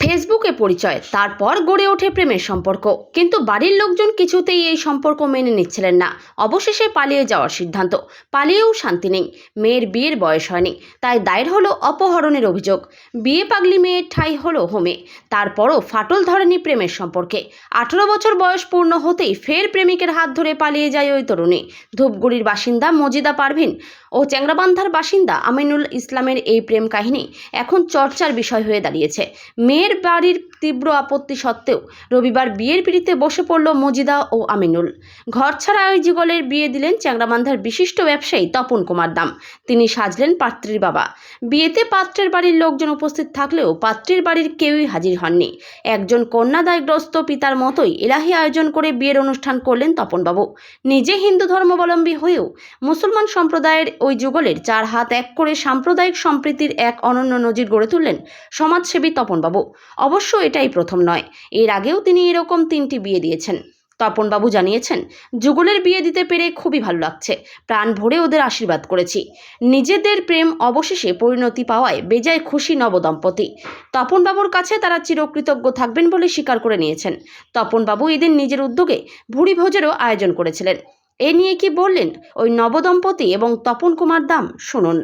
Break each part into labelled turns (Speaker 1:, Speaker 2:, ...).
Speaker 1: ফেসবুকে পরিচয়, তারপর গড়ে ওঠে প্রেমের সম্পর্ক। কিন্তু বাড়ির লোকজন কিছুতেই এই সম্পর্ক মেনে নিচ্ছিলেন না। অবশেষে পালিয়ে যাওয়ার সিদ্ধান্ত। পালিয়েও শান্তি নেই। মেয়ের বিয়ের বয়স হয়নি। তাই দায়ের হলো অপহরণের অভিযোগ। বিয়ে পাগলি মেয়ের ঠাঁই হলো হোমে। তারপরও ফাটল ধরেনি প্রেমের সম্পর্কে। আঠেরো বছর বয়স পূর্ণ হতেই ফের প্রেমিকের হাত ধরে পালিয়ে যায় ওই তরুণী। ধূপগুড়ির বাসিন্দা মজিদা পারভিন ও চ্যাংরাবান্ধার বাসিন্দা আমিনুল ইসলামের এই প্রেম কাহিনী এখন চর্চার বিষয় হয়ে দাঁড়িয়েছে। মেয়ের বাড়ির তীব্র আপত্তি সত্ত্বেও রবিবার বিয়ের পিড়িতে বসে পড়ল মজিদা ও আমিনুল। ঘর ছাড়া ওই যুগলের বিয়ে দিলেন চ্যাংরাবান্ধার বিশিষ্ট ব্যবসায়ী তপন কুমার দাম। তিনি সাজলেন পাত্রীর বাবা। বিয়েতে পাত্রের বাড়ির লোকজন উপস্থিত থাকলেও পাত্রীর বাড়ির কেউই হাজির হননি। একজন কন্যাদায়গ্রস্ত পিতার মতোই এলাহি আয়োজন করে বিয়ের অনুষ্ঠান করলেন তপনবাবু। নিজে হিন্দু ধর্মাবলম্বী হয়েও মুসলমান সম্প্রদায়ের ওই যুগলের চার হাত এক করে সাম্প্রদায়িক সম্প্রীতির এক অনন্য নজির গড়ে তুললেন সমাজসেবী তপনবাবু। অবশ্য এটাই প্রথম নয়। এর আগেও তিনি এরকম তিনটি বিয়ে দিয়েছেন। তপনবাবু জানিয়েছেন, যুগলের বিয়ে দিতে পেরে খুবই ভালো লাগছে। প্রাণ ভরে ওদের আশীর্বাদ করেছি। নিজেদের প্রেম অবশেষে পরিণতি পাওয়ায় বেজায় খুশি নবদম্পতি। তপনবাবুর কাছে তারা চিরকৃতজ্ঞ থাকবেন বলে স্বীকার করে নিয়েছেন। তপনবাবু এদিন নিজের উদ্যোগে ভুড়ি ভোজেরও আয়োজন করেছিলেন। এ নিয়ে কি বললেন ওই নবদম্পতি এবং তপন কুমার দাম শুনুন।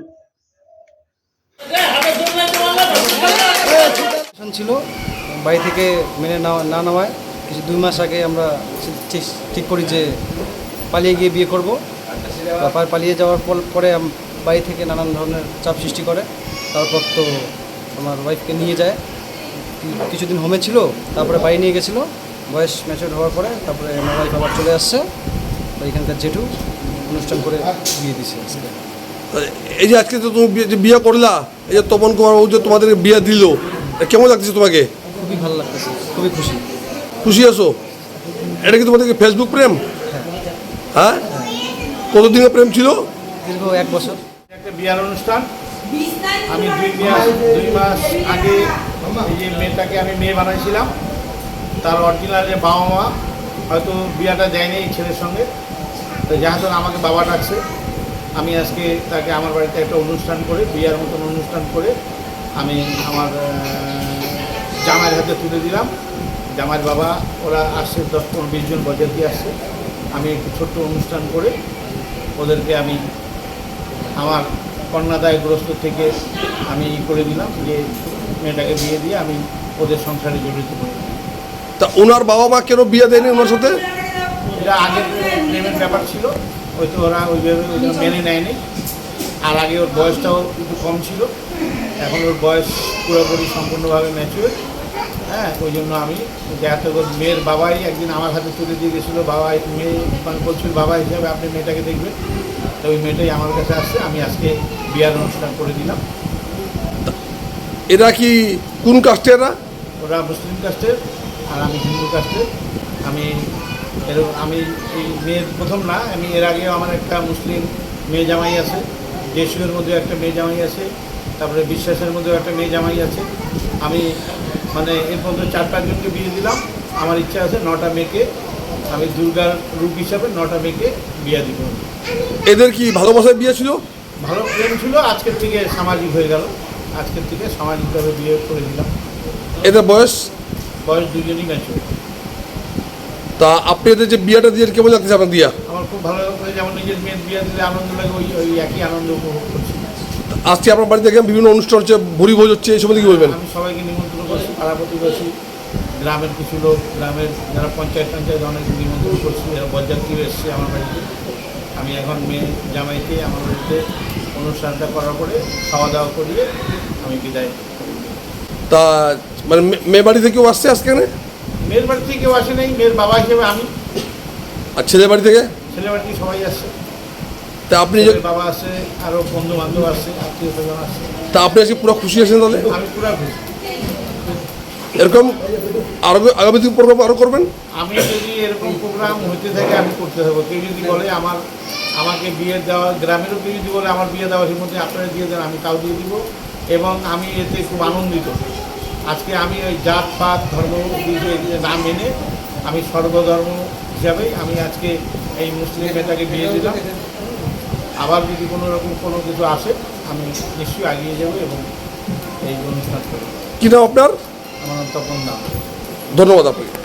Speaker 2: সিচুয়েশন ছিল, বাড়ি থেকে মেনে না নেওয়ায় কিছু দুই মাস আগে আমরা ঠিক করি যে পালিয়ে গিয়ে বিয়ে করব। তারপর পালিয়ে যাওয়ার পর বাড়ি থেকে নানান ধরনের চাপ সৃষ্টি করে। তারপর তো আমার ওয়াইফকে নিয়ে যায়। কিছুদিন হোমে ছিল, তারপরে বাড়ি নিয়ে গেছিল। বয়স ম্যাচুর হওয়ার পরে তারপরে আমার ওয়াইফ আবার চলে আসছে। এখানকার জেঠু অনুষ্ঠান করে বিয়ে দিছে
Speaker 3: এই যে আজকে তো তুমি বিয়ে- করলা, এই যে তপন কুমার বাবু যে তোমাদের বিয়ে দিল কেমন লাগতেছে তোমাকে?
Speaker 2: খুবই ভালো লাগতেছে খুবই খুশি।
Speaker 3: খুশি আছো? এটা কি তোমাদের কি ফেসবুক প্রেম? হ্যাঁ? কতদিনের প্রেম ছিল?
Speaker 2: দীর্ঘ এক বছর।
Speaker 4: একটা বিয়ার অনুষ্ঠান। আমি দুই মাস দুই মাস আগে এই যে মেয়েটাকে আমি মেয়ে বানাইছিলাম। তার অরিজিনাল যে বাবা মা হয়তো বিয়াটা দেয়নি এই ছেলের সঙ্গে। তো যেহেতু আমাকে বাবা ডাকছে। আমি আজকে তাকে আমার বাড়িতে একটা অনুষ্ঠান করে বিয়ার মতন অনুষ্ঠান করে আমি আমার জামাইয়ের হাতে তুলে দিলাম। জামাইয়ের বাবা ওরা আসছে দশ পনেরো বিশ জন বজার দিয়ে আসছে। আমি একটু ছোট্ট অনুষ্ঠান করে ওদেরকে আমি আমার কন্যাদায়গ্রস্ত থেকে আমি ই করে দিলাম যে মেয়েটাকে বিয়ে দিয়ে আমি ওদের সংসারে জড়িত করি
Speaker 3: তা ওনার বাবা মা কেন বিয়ে দেয়নি ওনার সাথে?
Speaker 4: এটা আগের প্রেমের ব্যাপার ছিল হয়তো ওরা ওইভাবে মেনে নেয়নি। আর আগে ওর বয়সটাও একটু কম ছিল। এখন ওর বয়স পুরোপুরি সম্পূর্ণভাবে ম্যাচিওর হ্যাঁ ওই জন্য আমি দেখাতে মেয়ের বাবাই একদিন আমার হাতে তুলে দিয়ে গেছিল বাবা মেয়ে মানে বলছিল বাবা হিসাবে আপনি মেয়েটাকে দেখবেন। তো ওই মেয়েটাই আমার কাছে আসছে আমি আজকে বিয়ার অনুষ্ঠান করে দিলাম।
Speaker 3: এরা কি কোন কাস্টের এরা?
Speaker 4: ওরা মুসলিম কাস্টের আর আমি হিন্দু কাস্টের আমি এর আমি এই মেয়ের প্রথম না আমি এর আগেও আমার একটা মুসলিম মেয়ে জামাই আছে। দেশীয়ের মধ্যে একটা মেয়ে জামাই আছে তারপরে বিশ্বাসের মধ্যেও একটা মেয়ে জামাই আছে। আমি মানে এর মধ্যে চার পাঁচজনকে বিয়ে দিলাম। আমার ইচ্ছা আছে নটা মেয়েকে আমি দুর্গার রূপ হিসাবে নটা মেয়েকে বিয়ে দিব।
Speaker 3: এদের কি ভালোবাসায় বিয়ে ছিল?
Speaker 4: ভালো প্রেম ছিল আজকের থেকে সামাজিক হয়ে গেল। আজকের থেকে সামাজিকভাবে বিয়ে করে দিলাম।
Speaker 3: এদের বয়স?
Speaker 4: বয়স দুজনই ম্যাচুর
Speaker 3: তা আপনি এদের যে বিয়েটা দিয়ে কেমন লাগতেছে আপনার দিয়া
Speaker 4: আমার খুব ভালো লাগে যেমন নিজের মেয়ের বিয়ে দিলে আনন্দ লাগে ওই ওই একই আনন্দ উপভোগ করছি।
Speaker 3: আজকে আপনার বাড়িতে দেখলাম বিভিন্ন অনুষ্ঠান হচ্ছে ভুড়ি ভোজ হচ্ছে এই সম্বন্ধে কি বলবেন?
Speaker 4: আমি সবাইকে নিমন্ত্রণ করছি পাড়া প্রতিবেশী গ্রামের কিছু লোক গ্রামের যারা পঞ্চায়েত পঞ্চায়েত অনেক নিমন্ত্রণ করছি এরা বরযাত্রীও এসছে আমার বাড়িতে। আমি এখন মেয়ে জামাইকে আমার বাড়িতে অনুষ্ঠানটা করার পরে খাওয়া দাওয়া করিয়ে আমি বিদায়।
Speaker 3: তা মানে মেয়ে বাড়ি থেকেও আসছে আজকে
Speaker 4: মেয়ের বাড়ি থেকে কেউ আসে নাই মেয়ের বাবা হিসেবে আমি।
Speaker 3: আর ছেলের বাড়ি থেকে?
Speaker 4: ছেলে সবাই আসছে
Speaker 3: তা আপনি যে
Speaker 4: বাবা আসছে আরও বন্ধু বান্ধব আসছে আত্মীয় স্বজন আসছে
Speaker 3: তা আপনি আজকে পুরো খুশি আছেন তাহলে?
Speaker 4: আমি পুরা খুশি।
Speaker 3: এরকম আরও আগামী প্রোগ্রাম আরও করবেন?
Speaker 4: আমি যদি এরকম প্রোগ্রাম হইতে থাকে আমি করতে থাকব। কেউ যদি বলে আমার আমাকে বিয়ে দেওয়া গ্রামেরও কেউ যদি বলে আমার বিয়ে দেওয়া সেই মধ্যে আপনারা দিয়ে দেন আমি তাও দিয়ে দিব। এবং আমি এতে খুব আনন্দিত। আজকে আমি ওই জাত পাত ধর্ম কিছু এগুলো না মেনে আমি সর্বধর্ম হিসাবেই আমি আজকে এই মুসলিম নেতাকে বিয়ে দিলাম। আবার যদি কোনো রকম কোনো কিছু আসে আমি নিশ্চয়ই এগিয়ে যাব এবং এই অনুষ্ঠান করব।
Speaker 3: কি নাম আপনার?
Speaker 4: আমার তপন নাম
Speaker 3: ধন্যবাদ আপনাকে।